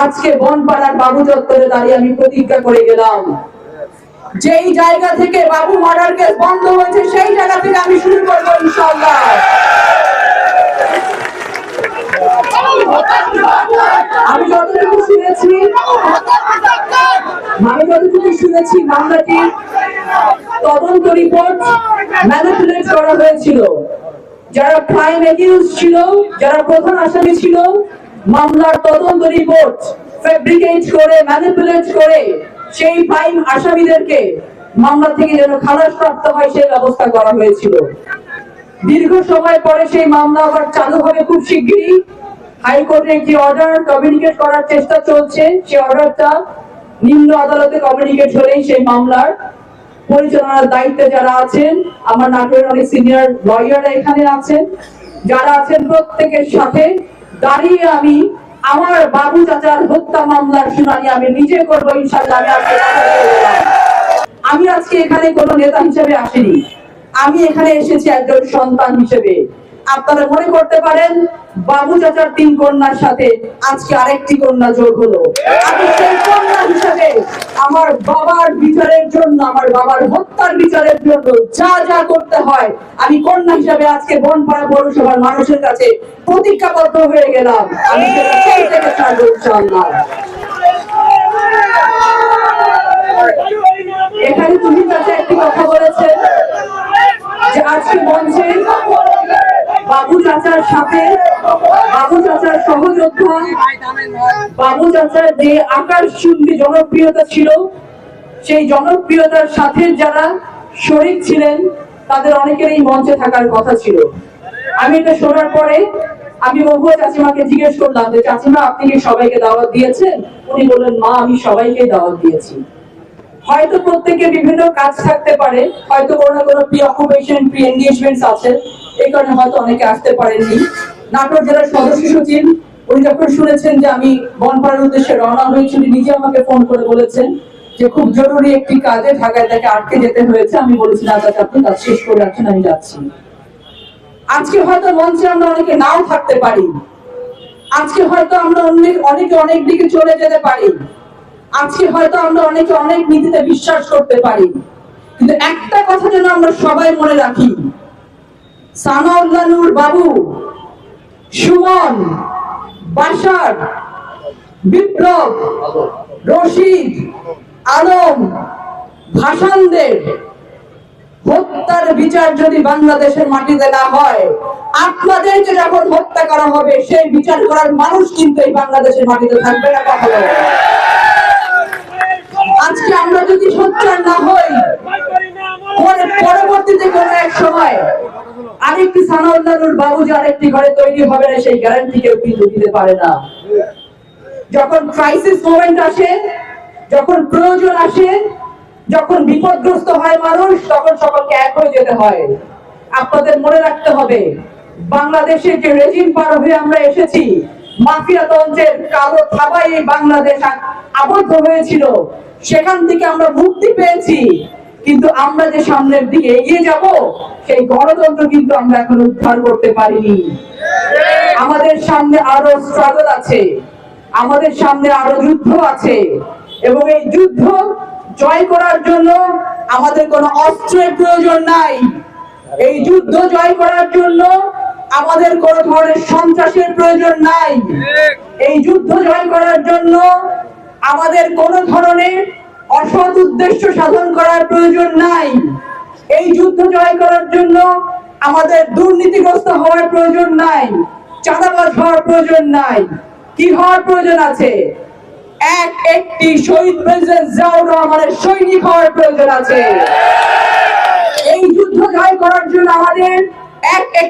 আজকে বনপাড়ার বাবু চত্বরে দাঁড়িয়ে আমি প্রতিজ্ঞা করে গেলাম। যেই জায়গা থেকে বাবু মার্ডার কেস বন্ধ হয়েছে, সেই জায়গা থেকে আমি শুরু করব ইনশাল্লাহ আমি যতটুকু শুনেছি, আমি যতটুকু শুনেছি মামলাটির তদন্ত রিপোর্ট ম্যানিপুলেট করা হয়েছিল। যারা প্রাইম একিউজ ছিল, যারা প্রধান আসামি ছিল মামলার তদন্ত রিপোর্ট ফেব্রিকেট করে ম্যানিপুলেট করে সেই প্রাইম আসামিদেরকে মামলা থেকে যেন খালাস প্রাপ্ত হয় সেই ব্যবস্থা করা হয়েছিল। দীর্ঘ সময় পরে সেই মামলা আবার চালু হবে খুব শিগগিরই। হাইকোর্টের একটি অর্ডার কমিউনিকেট করার চেষ্টা চলছে। সেই অর্ডারটা নিম্ন আদালতে কমিউনিকেট হলেই সেই মামলার পরিচালনার দায়িত্বে যারা আছেন, আমার নাটোরের অনেক সিনিয়র লয়াররা এখানে আছেন। যারা আছেন প্রত্যেকের সাথে দাঁড়িয়ে আমি আমার বাবু চাচার হত্যা মামলার শুনানি আমি নিজে করব ইনশাল্লাহ আমি আজকে। আমি আজকে এখানে কোনো নেতা হিসেবে আসিনি আমি এখানে এসেছি একজন সন্তান হিসেবে আপনারা মনে করতে পারেন, বাবু চাচার তিন কন্যার সাথে আজকে আরেকটি কন্যা যোগ হলো। আমার বাবার বিচারের জন্য, আমার বাবার হত্যার বিচারের জন্য যা যা করতে হয়, আমি কন্যা হিসেবে আজকে বনপাড়া পৌরসভার মানুষের কাছে প্রতিজ্ঞাবদ্ধ হয়ে গেলাম। আমি সেই থেকে ছাড়বো ইনশাআল্লাহ। এখানে তুমি কাছে একটি কথা বলেছেন যে আজকে মঞ্চে চাচার সাথে, বাবু চাচার সহযোদ্ধা, বাবু চাচার যে চুম্বী জনপ্রিয়তা ছিল, সেই জনপ্রিয়তার সাথে যারা ছিলেন, তাদের অনেকেরই মঞ্চে থাকার কথা ছিল। আমি এটা শোনার পরে আমি চাচিমাকে জিজ্ঞেস করলাম যে, চাচিমা, আপনি কি সবাইকে দাওয়াত দিয়েছেন? উনি বললেন, মা, আমি সবাইকে দাওয়াত দিয়েছি। হয়তো প্রত্যেকের বিভিন্ন কাজ থাকতে পারে, হয়তো কোনো না কোনো প্রি অকুপেশন প্রি এনগেজমেন্টস আছে এই কারণে হয়তো অনেকে আসতে পারেননি। নাটোর জেলার সদস্য সচিব, উনি যখন শুনেছেন যে আমি বনপাড়ার উদ্দেশ্যে রওনা হয়েছি, উনি নিজে আমাকে ফোন করে বলেছেন যে খুব জরুরি একটি কাজে ঢাকায় তাকে আটকে যেতে হয়েছে। আমি বলেছি, না, চাচা, আপনি কাজ শেষ করে রাখছেন আমি যাচ্ছি। আজকে হয়তো মঞ্চে আমরা অনেকে নাও থাকতে পারি। আজকে হয়তো আমরা অনেক, অনেকে অনেক দিকে চলে যেতে পারি। আজকে হয়তো আমরা অনেকে অনেক নীতিতে বিশ্বাস করতে পারি। কিন্তু একটা কথা যেন আমরা সবাই মনে রাখি সানাউল্লাহ নূর বাবু, সুমন, বাসার, বিপ্লব, রশিদ, আলম, ভাসানদের হত্যার বিচার যদি বাংলাদেশের মাটিতে না হয়, আপনাদেরকে যখন হত্যা করা হবে, সেই বিচার করার মানুষ কিন্তু এই বাংলাদেশের মাটিতে থাকবে না কখনো। আজকে আমরা যদি সোচ্চার না হই, পরে পরবর্তীতে কোন এক সময় আরেকটি বাবু যে আরেকটি ঘরে তৈরি হবে না, সেই গ্যারান্টি কেউ কিন্তু দিতে পারে না। যখন ক্রাইসিস মোমেন্ট আসে, যখন প্রয়োজন আসে, যখন বিপদগ্রস্ত হয় মানুষ, তখন সকলকে এক হয়ে যেতে হয়। আপনাদের মনে রাখতে হবে, বাংলাদেশে যে রেজিম পার হয়ে আমরা এসেছি, মাফিয়া কালো থাবায় বাংলাদেশ আবদ্ধ হয়েছিল। সেখান থেকে আমরা মুক্তি পেয়েছি। কিন্তু আমরা যে সামনের দিকে এগিয়ে যাব, সেই গণতন্ত্র কিন্তু আমরা এখন উদ্ধার করতে পারিনি। আমাদের সামনে আরও স্ট্রাগল আছে, আমাদের সামনে আরও যুদ্ধ আছে, এবং এই যুদ্ধ জয় করার জন্য আমাদের কোনো অস্ত্রের প্রয়োজন নাই। এই যুদ্ধ জয় করার জন্য আমাদের কোন ধরনের সন্ত্রাসের প্রয়োজন নাই। এই যুদ্ধ জয় করার জন্য আমাদের কোন ধরনের অসৎ উদ্দেশ্য সাধন করার প্রয়োজন নাই। এই যুদ্ধ জয় করার জন্য আমাদের দুর্নীতিগ্রস্ত হওয়ার প্রয়োজন নাই, চাঁদাবাজ হওয়ার প্রয়োজন নাই। কি হওয়ার প্রয়োজন আছে? এক, একটি শহীদ প্রেসিডেন্ট জিয়াউর রহমানের সৈনিক হওয়ার প্রয়োজন আছে। এই যুদ্ধ জয় করার জন্য আমাদের এক এক